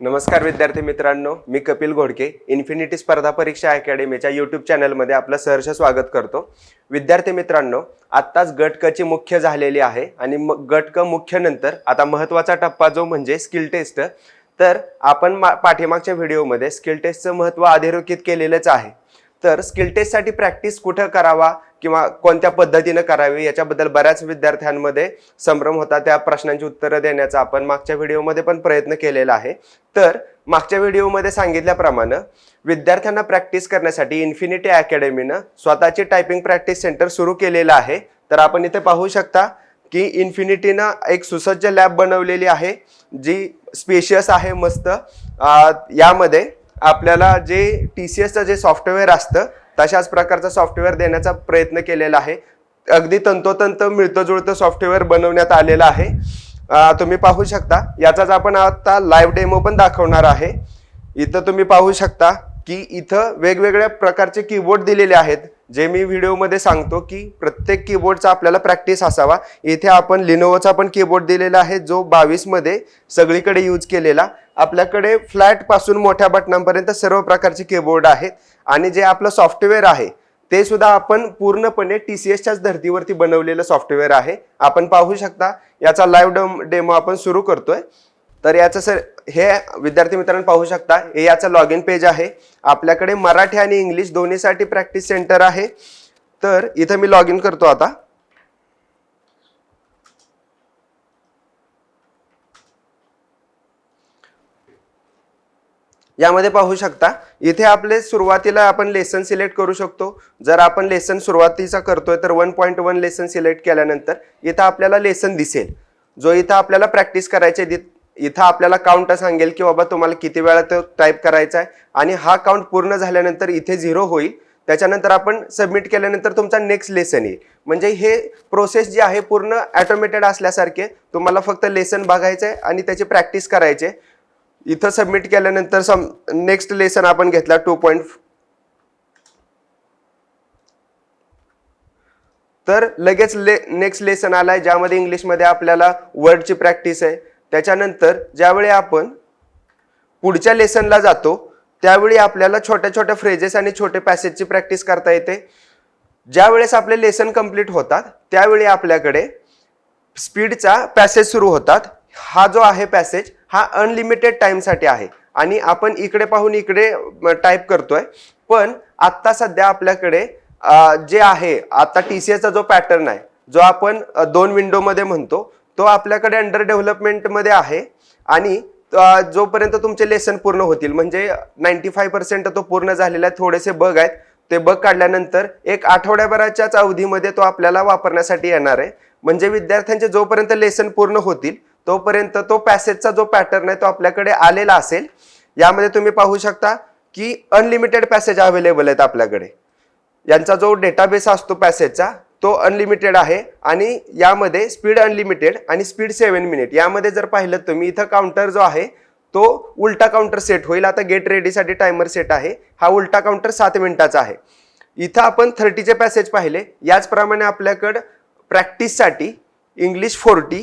नमस्कार विद्यार्थी मित्रांनो मी कपिल घोडके इन्फिनिटी स्पर्धा परीक्षा अकॅडमीच्या यूट्यूब चॅनलमध्ये आपलं सहर्ष स्वागत करतो. विद्यार्थी मित्रांनो आत्ताच गट क ची मुख्य झालेली आहे आणि मग गट क मुख्य नंतर आता महत्त्वाचा टप्पा जो म्हणजे स्किल टेस्ट तर आपण मा- पाठीमागच्या व्हिडिओमध्ये स्किल टेस्टचं महत्त्व अधोरेखित केलेलंच आहे. तर स्किल टेस्टसाठी प्रॅक्टिस कुठं करावा? किंवा कोणत्या पद्धतीनं करावी याच्याबद्दल बऱ्याच विद्यार्थ्यांमध्ये संभ्रम होता. त्या प्रश्नांची उत्तरं देण्याचा आपण मागच्या व्हिडिओमध्ये पण प्रयत्न केलेला आहे. तर मागच्या व्हिडिओमध्ये सांगितल्याप्रमाणे विद्यार्थ्यांना प्रॅक्टिस करण्यासाठी इन्फिनिटी अकॅडमीनं स्वतःची टायपिंग प्रॅक्टिस सेंटर सुरू केलेलं आहे. तर आपण इथे पाहू शकता की इन्फिनिटीनं एक सुसज्ज लॅब बनवलेली आहे जी स्पेशियस आहे मस्त. यामध्ये आपल्याला जे टी सी एसचं जे सॉफ्टवेअर असतं तशाच प्रकारचं सॉफ्टवेअर देण्याचा प्रयत्न केलेला आहे. अगदी तंतोतंत मिळतं जुळतं सॉफ्टवेअर बनवण्यात आलेलं आहे. तुम्ही पाहू शकता. याचाच आपण आता लाईव्ह डेमो पण दाखवणार आहे. इथं तुम्ही पाहू शकता की इथं वेगवेगळ्या प्रकारचे कीबोर्ड दिलेले आहेत. जे मी व्हिडिओमध्ये सांगतो की प्रत्येक कीबोर्डचा आपल्याला प्रॅक्टिस असावा. इथे आपण लिनोवोचा पण कीबोर्ड दिलेला आहे जो बावीसमध्ये सगळीकडे यूज केलेला. आपल्याकडे फ्लॅटपासून मोठ्या बटनांपर्यंत सर्व प्रकारचे कीबोर्ड आहेत. आणि जे आपलं सॉफ्टवेअर आहे ते सुद्धा आपण पूर्णपणे टी सी एसच्याच धर्तीवरती बनवलेलं सॉफ्टवेअर आहे. आपण पाहू शकता याचा लाईव्ह डेमो आपण सुरू करतोय. तर याचं सर हे विद्यार्थी मित्रांनो पाहू शकता हे याचं लॉग इन पेज आहे. आपल्याकडे मराठी आणि इंग्लिश दोन्हीसाठी प्रॅक्टिस सेंटर आहे. तर इथं मी लॉग इन करतो आता. यामध्ये पाहू शकता इथे आपले सुरुवातीला आपण लेसन सिलेक्ट करू शकतो. जर आपण लेसन सुरुवातीचा करतोय तर one point one lesson select केल्यानंतर इथं आपल्याला लेसन दिसेल. जो इथं आपल्याला प्रॅक्टिस करायचे इथं आपल्याला काउंट सांगेल की बाबा तुम्हाला किती वेळा तो टाईप करायचा आहे. आणि हा काउंट पूर्ण झाल्यानंतर इथे झिरो होईल. त्याच्यानंतर आपण सबमिट केल्यानंतर तुमचा नेक्स्ट लेसन येईल. म्हणजे हे प्रोसेस जी आहे पूर्ण ॲटोमेटेड असल्यासारखे तुम्हाला फक्त लेसन बघायचं आहे आणि त्याची प्रॅक्टिस करायचे इथं सबमिट केल्यानंतर सम नेक्स्ट लेसन आपण घेतला टू पॉईंट तर लगेच ले नेक्स्ट लेसन आलाय ज्यामध्ये इंग्लिशमध्ये आपल्याला वर्डची प्रॅक्टिस आहे. त्याच्यानंतर ज्यावेळी आपण पुढच्या लेसनला जातो त्यावेळी आपल्याला छोट्या छोट्या फ्रेजेस आणि छोटे पॅसेजची प्रॅक्टिस करता येते. ज्या वेळेस आपले लेसन कंप्लीट होतात त्यावेळी आपल्याकडे स्पीडचा पॅसेज सुरू होतात. हा जो आहे पॅसेज हा अनलिमिटेड टाइमसाठी आहे. आणि आपण इकडे पाहून इकडे टाईप करतोय. पण आत्ता सध्या आपल्याकडे जे आहे आता टी सी एचा जो पॅटर्न आहे जो आपण दोन विंडोमध्ये म्हणतो तो आपल्याकडे अंडर डेव्हलपमेंटमध्ये आहे आणि जोपर्यंत तुमचे लेसन पूर्ण होतील म्हणजे नाईन्टी फाय पर्सेंट तो पूर्ण झालेला आहे थोडेसे बग आहेत ते बग काढल्यानंतर एक आठवड्याभराच्याच अवधीमध्ये तो आपल्याला वापरण्यासाठी येणार आहे. म्हणजे विद्यार्थ्यांचे जोपर्यंत लेसन पूर्ण होतील तोपर्यंत तो पॅसेजचा जो पॅटर्न आहे तो आपल्याकडे आलेला असेल. यामध्ये तुम्ही पाहू शकता की अनलिमिटेड पॅसेज अवेलेबल आहेत आपल्याकडे. यांचा जो डेटाबेस असतो पॅसेजचा तो अनलिमिटेड आहे आणि यामध्ये स्पीड अनलिमिटेड आणि स्पीड सेवन मिनिट यामध्ये जर पाहिलं तुम्ही इथं काउंटर जो आहे तो उलटा काउंटर सेट होईल. आता गेट रेडीसाठी टायमर सेट आहे. हा उलटा काउंटर सात मिनिटाचा आहे. इथं आपण थर्टीचे पॅसेज पाहिले. याचप्रमाणे आपल्याकडं प्रॅक्टिससाठी इंग्लिश फोर्टी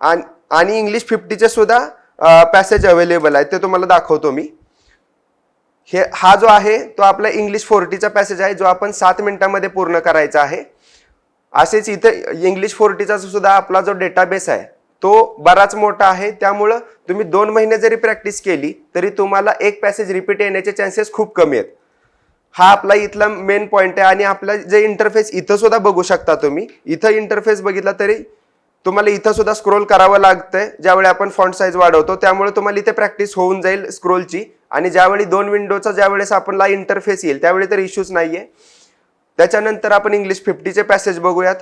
आणि आणि इंग्लिश फिफ्टीचे सुद्धा पॅसेज अवेलेबल आहे. ते तुम्हाला दाखवतो मी. हे हा जो आहे तो आपला इंग्लिश फोर्टीचा पॅसेज आहे जो आपण सात मिनिटामध्ये पूर्ण करायचा आहे. असेच इथं इंग्लिश फोर्टीचा सुद्धा आपला जो डेटाबेस आहे तो बराच मोठा आहे. त्यामुळं तुम्ही दोन महिने जरी प्रॅक्टिस केली तरी तुम्हाला एक पॅसेज रिपीट येण्याचे चान्सेस खूप कमी आहेत. हा आपला इथला मेन पॉईंट आहे आणि आपला जे इंटरफेस इथं सुद्धा बघू शकता तुम्ही. इथं इंटरफेस बघितला तरी तुम्हाला इथं सुद्धा स्क्रोल करावं लागतंय ज्यावेळी आपण फॉन्ट साईज वाढवतो त्यामुळे तुम्हाला इथे प्रॅक्टिस होऊन जाईल स्क्रोलची आणि ज्यावेळी दोन विंडोचा ज्यावेळेस आपला इंटरफेस येईल त्यावेळी तर इश्यूज नाही आहे त्याच्यानंतर आपण इंग्लिश फिफ्टीचे पॅसेज बघूयात.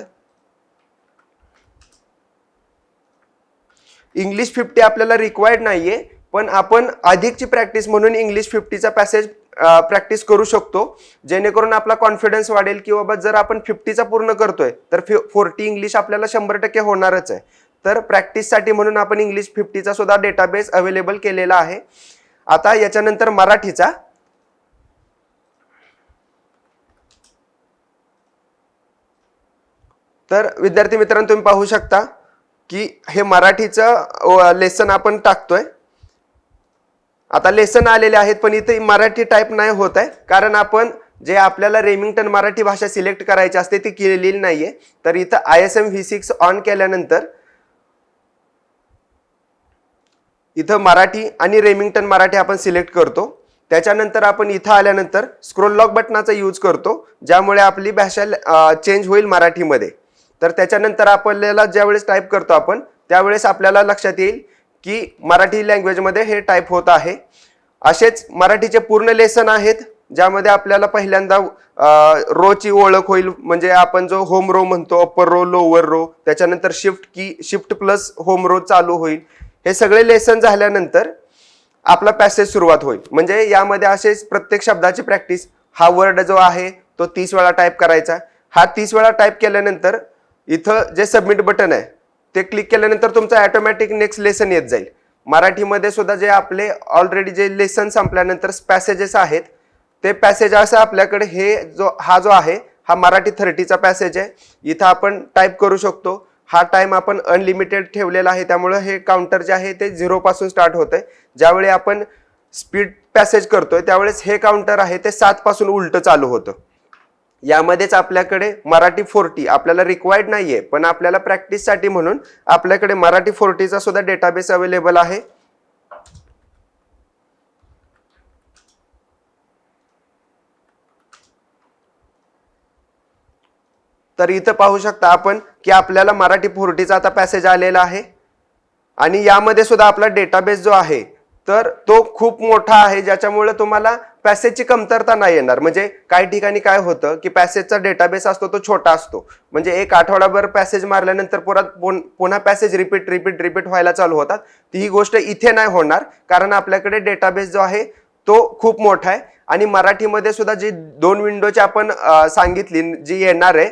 इंग्लिश फिफ्टी आपल्याला रिक्वायर्ड नाही आहे पण आपण अधिकची प्रॅक्टिस म्हणून इंग्लिश फिफ्टीचा पॅसेज प्रॅक्टिस करू शकतो जेणेकरून आपला कॉन्फिडन्स वाढेल की बाबा जर आपण फिफ्टीचा पूर्ण करतोय तर फोर्टी इंग्लिश आपल्याला शंभर टक्के होणारच आहे. तर प्रॅक्टिससाठी म्हणून आपण इंग्लिश फिफ्टीचा सुद्धा डेटाबेस अवेलेबल केलेला आहे. आता याच्यानंतर मराठीचा. तर विद्यार्थी मित्रांनो तुम्ही पाहू शकता की हे मराठीचं लेसन आपण टाकतोय. आता लेसन आलेले आहेत पण इथे मराठी टाईप नाही होत आहे. कारण आपण जे आपल्याला रेमिंग्टन मराठी भाषा सिलेक्ट करायची असते ती केलेली नाहीये. तर इथं I S M V six on केल्यानंतर इथं मराठी आणि रेमिंग्टन मराठी आपण सिलेक्ट करतो. त्याच्यानंतर आपण इथं आल्यानंतर स्क्रोल लॉक बटनाचा यूज करतो ज्यामुळे आपली भाषा चेंज होईल मराठीमध्ये. तर त्याच्यानंतर आपल्याला ज्यावेळेस टाईप करतो आपण त्यावेळेस आपल्याला लक्षात येईल की मराठी लँग्वेजमध्ये हे टाईप होत आहे. असेच मराठीचे पूर्ण लेसन आहेत ज्यामध्ये आपल्याला पहिल्यांदा रोची ओळख होईल म्हणजे आपण जो होम रो म्हणतो अप्पर रो लोअर रो त्याच्यानंतर शिफ्ट की शिफ्ट प्लस होम रो चालू होईल. हे सगळे लेसन झाल्यानंतर आपला पॅसेज सुरुवात होईल. म्हणजे यामध्ये असेच प्रत्येक शब्दाची प्रॅक्टिस हा वर्ड जो आहे तो तीस वेळा टाईप करायचा. हा तीस वेळा टाईप केल्यानंतर इथं जे सबमिट बटन आहे ते क्लिक केल्यानंतर तुमचं ॲटोमॅटिक नेक्स्ट लेसन येत जाईल. मराठीमध्ये सुद्धा जे आपले ऑलरेडी जे लेसन संपल्यानंतर पॅसेजेस आहेत ते पॅसेज असं आपल्याकडे हे जो हा जो आहे हा मराठी थर्टीचा पॅसेज आहे. इथं आपण टाईप करू शकतो. हा टाइम आपण अनलिमिटेड ठेवलेला आहे. त्यामुळं हे काउंटर जे आहे ते झिरोपासून स्टार्ट होत आहे ज्यावेळी आपण स्पीड पॅसेज करतोय त्यावेळेस हे काउंटर आहे ते सातपासून उलटं चालू होतं. यामध्येच आपल्याकडे मराठी फोर्टी आपल्याला रिक्वायर्ड आहे पण आपल्याला प्रॅक्टिससाठी म्हणून आपल्याकडे मराठी फोर्टीचा सुद्धा डेटाबेस अवेलेबल आहे. तर इथं पाहू शकता आपण की आपल्याला मराठी फोर्टीचा आता पॅसेज आलेला आहे. आणि यामध्ये सुद्धा आपला डेटाबेस जो आहे तर तो खूप मोठा आहे ज्याच्यामुळे तुम्हाला पॅसेजची कमतरता नाही येणार. म्हणजे काही ठिकाणी काय होतं की पॅसेजचा डेटाबेस असतो तो छोटा असतो. म्हणजे एक आठवडाभर पॅसेज मारल्यानंतर परत पुन्हा पॅसेज रिपीट रिपीट रिपीट व्हायला चालू होतात. ती ही गोष्ट इथे नाही होणार कारण आपल्याकडे डेटाबेस जो आहे तो खूप मोठा आहे. आणि मराठीमध्ये सुद्धा जी दोन विंडोची आपण सांगितली जी येणार आहे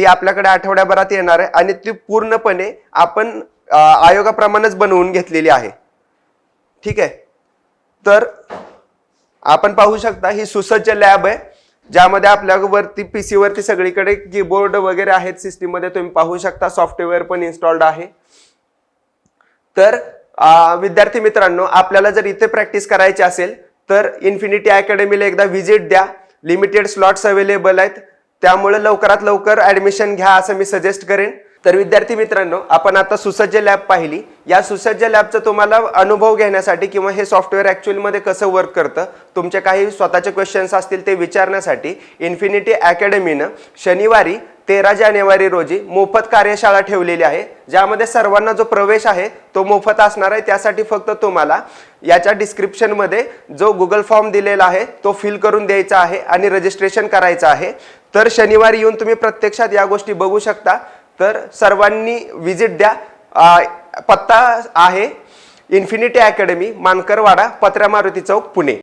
ती आपल्याकडे आठवड्याभरात येणार आहे आणि ती पूर्णपणे आपण आयोगाप्रमाणेच बनवून घेतलेली आहे. ठीक आहे? तर आपण पाहू शकता ही सुसज्ज लॅब आहे ज्यामध्ये आपल्यावरती पी सीवरती सगळीकडे कीबोर्ड वगैरे आहेत सिस्टीममध्ये तुम्ही पाहू शकता सॉफ्टवेअर पण इन्स्टॉल्ड आहे. तर विद्यार्थी मित्रांनो आपल्याला जर इथे प्रॅक्टिस करायची असेल तर इन्फिनिटी अकॅडमीला एकदा व्हिजिट द्या. लिमिटेड स्लॉट्स अवेलेबल आहेत. त्यामुळे लवकरात लवकर ॲडमिशन घ्या असं मी सजेस्ट करेन. तर विद्यार्थी मित्रांनो आपण आता सुसज्ज लॅब पाहिली. या सुसज्ज लॅबचा तुम्हाला अनुभव घेण्यासाठी किंवा हे सॉफ्टवेअर ॲक्च्युअलमध्ये कसं वर्क करतं तुमचे काही स्वतःचे क्वेश्चन्स असतील ते विचारण्यासाठी इन्फिनिटी अकॅडमीनं शनिवारी तेरा जानेवारी रोजी मोफत कार्यशाळा ठेवलेली आहे ज्यामध्ये सर्वांना जो प्रवेश आहे तो मोफत असणार आहे. त्यासाठी फक्त तुम्हाला याच्या डिस्क्रिप्शनमध्ये जो गुगल फॉर्म दिलेला आहे तो फिल करून द्यायचा आहे आणि रजिस्ट्रेशन करायचं आहे. तर शनिवारी येऊन तुम्ही प्रत्यक्षात या गोष्टी बघू शकता. तर सर्वांनी व्हिजिट द्या. आ, पत्ता आहे इन्फिनिटी अकॅडमी मानकरवाडा पत्र्या मारुती चौक पुणे.